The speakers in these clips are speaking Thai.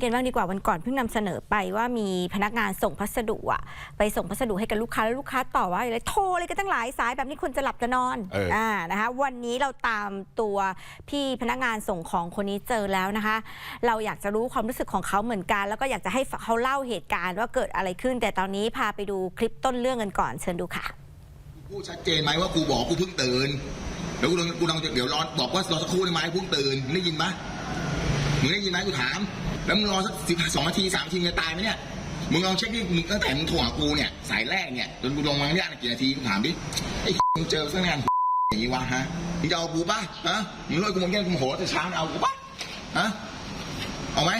กันบ้างดีกว่าวันก่อนเพิ่งนำเสนอไปว่ามีพนักงานส่งพัสดุอะไปส่งพัสดุให้กับลูกค้าแล้วลูกค้าต่อว่าอะไรโทรเลยกันตั้งหลายสายแบบนี้คนจะหลับจะนอนเอออ่นะคะวันนี้เราตามตัวพี่พนักงานส่งของคนนี้เจอแล้วนะคะ เราอยากจะรู้ความรู้สึกของเขาเหมือนกัน แล้วก็อยากจะให้เขาเล่าเหตุการณ์ว่าเกิดอะไรขึ้น แต่ตอนนี้พาไปดูคลิปต้นเรื่องกันก่อนเชิญดูค่ะพูดชัดเจนไหมว่ากูบอกกูเพิ่งตื่นเดี๋ยวกูลองกูลองเดี๋ยวรอบอกว่ารอสักครู่ได้ไหมเพิ่งตื่นมึงได้ยินปะมึงได้ยินไหมกูถาม แล้วมึงรอสักสิบสองนาทีสามนาทีมึงจะตายไหมเนี่ยมึงลองเช็คดิมึงตั้งแต่มึงโทรหากูเนี่ยสายแรกเนี่ยจนกูลงมาเนี่ยกี่นาทีกูถามดิไอ้มึงเจอสักงานอย่างนี้วะฮะมึงจะเอากูปะฮะมึงเลิกกูมึงแย่งกูโมโหแต่เช้ามึงเอากูปะฮะเอาไหม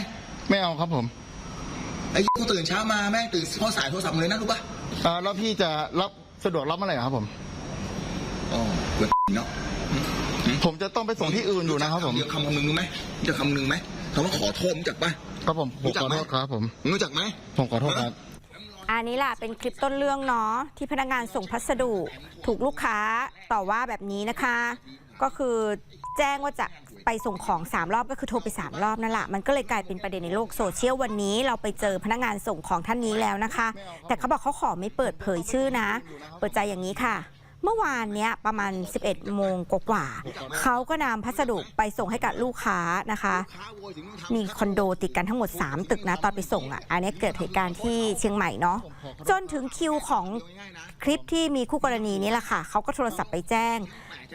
ไม่เอาครับผมไอ้กูตื่นเช้ามาแม่งตื่นเพราะสายโทรศัพท์มึงเลยนะรู้ปะอ่าแล้วพี่จะรับสะดวกรับเมื่อไหร่ครับผมอ๋อเว้ยเนาะผมจะต้องไปส่งที่อื่นอยู่นะครับผมเดี๋ยวคำคำนึงรู้ไหมมึงจะคำนึงไหม คำว่าขอโทษมึงรู้จักปะ ครับผมผมขอโทษครับผมมึงรู้จักไหม ผมขอโทษครับ อันนี้ล่ะเป็นคลิปต้นเรื่องเนาะที่พนักงานส่งพัสดุ ถูกลูกค้าต่อว่าแบบนี้นะคะ ก็คือแจ้งว่าจะไปส่งของ 3 รอบก็คือโทรไป 3 รอบนั่นแหละมันก็เลยกลายเป็นประเด็นในโลกโซเชียลวันนี้เราไปเจอพนักงานส่งของท่านนี้แล้วนะคะ แต่เขาบอกเขาขอไม่เปิดเผยชื่อนะ เปิดใจอย่างนี้ค่ะ เมื่อวานเนี้ยประมาณ 11 โมงกว่าๆเขาก็นำพัสดุไปส่งให้กับลูกค้านะคะ มีคอนโดติดกันทั้งหมด 3 ตึกนะตอนไปส่งอะ อันนี้เกิดเหตุการณ์ที่เชียงใหม่เนาะจนถึงคิวของคลิปที่มีคู่กรณีนี่แหละค่ะเขาก็โทรศัพท์ไปแจ้ง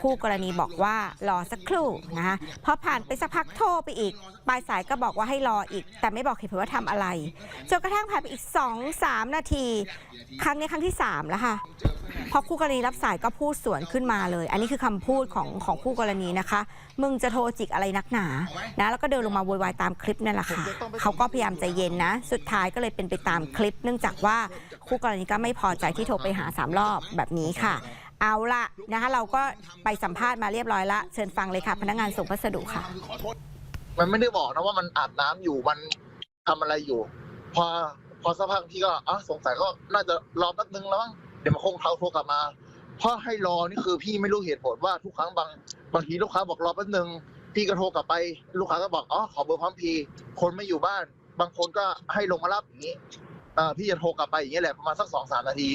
คู่กรณีบอกว่ารอสักครู่นะคะพอผ่านไปสักพักโทรไปอีกปลายสายก็บอกว่าให้รออีก แต่ไม่บอกเหตุผลว่าทำอะไรจนกระทั่งผ่านไปอีก 2-3 นาที ครั้งนี้ครั้งที่3แล้วค่ะพอคู่กรณีรับสายก็พูดสวนขึ้นมาเลย อันนี้คือคำพูดของของคู่กรณีนะคะ มึงจะโทรจิกอะไรนักหนา นะ แล้วก็เดินลงมาโวยวายตามคลิปนั่นแหละค่ะ เขาก็พยายามใจเย็นนะ สุดท้ายก็เลยเป็นไปตามคลิป เนื่องจากว่าคู่กรณีก็ไม่พอใจที่โทรไปหาสามรอบแบบนี้ค่ะ เอาละนะคะ เราก็ไปสัมภาษณ์มาเรียบร้อยละ เชิญฟังเลยค่ะ พนักงานส่งพัสดุค่ะ มันไม่ได้บอกนะว่ามันอาบน้ำอยู่ มันทำอะไรอยู่ พอพอสักพักพี่ก็อะสงสัยก็น่าจะรอแป๊บนึงแล้วมั้งเดี๋ยวมันคงเท้าโทรกลับมา เพราะให้รอนี่คือพี่ไม่รู้เหตุผลว่าทุกครั้งบางบางทีลูกค้าบอกรอแป๊บนึงพี่ก็โทรกลับไปลูกค้าก็บอกอ๋อขอเบอร์พร้อมพีคนไม่อยู่บ้าน บางคนก็ให้ลงมารับอย่างนี้พี่จะโทรกลับไปอย่างนี้ยแหละประมาณสักสองสามนาที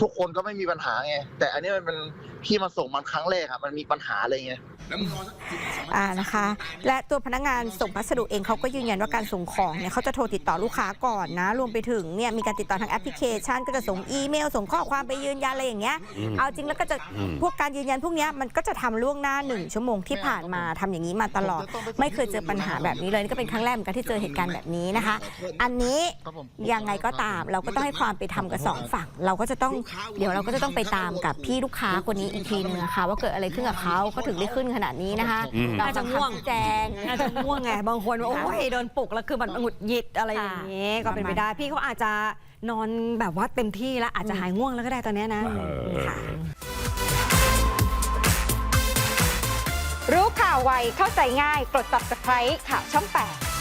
ทุกคนก็ไม่มีปัญหาไงแต่อันนี้มัน เป็นพี่มาส่งมันครั้งแรกอะมันมีปัญหาอะไรไงแล้วมึงรอสักสิบสองนาทีอ่านะคะ และตัวพนักงานส่งพัสดุเองเขาก็ยืนยันว่าการส่งของเนี่ยเขาจะโทรติดต่อลูกค้าก่อนนะ รวมไปถึงเนี่ยมีการติดต่อทางแอปพลิเคชัน ก็จะส่งอีเมล ส่งข้อความไปยืนยันอะไรอย่างเงี้ยเอาจริงแล้วก็จะพวกการยืนยันพวกเนี้ยมันก็จะทำล่วงหน้าหนึ่งชั่วโมงที่ผ่านมาทำอย่างนี้มาตลอด ไม่เคยเจอปัญหาแบบนี้เลยนี่ก็เป็นครั้งแรกเหมือนกันที่เจอเหตุการณ์แบบนี้นะคะ อันนี้ ครับผม ยังไงก็ตามเราก็ต้องให้ความเป็นธรรมกับสองฝั่ง เราก็จะต้องเดี๋ยวเราก็จะต้องไปตามกับพี่ลูกค้าคนนี้อีกทีนึงนะคะว่าเกิดอะไรขึ้นกับเขาเขาถึงได้ขึ้นขนาดนี้นะคะน่าจะง่วงแจงน่าจะง่วงไง บางคนว่าโอ้ยโดนปลุกแล้วคือมันหงุดหงิดอะไรอย่างนี้ก็เป็นไปได้พี่เขาอาจจะนอนแบบว่าเต็มที่แล้วอาจจะหายง่วงแล้วก็ได้ตอนเนี้ยนะค่ะ รู้ข่าวไวเข้าใจง่าย กด subscribe ข่าวช่อง 8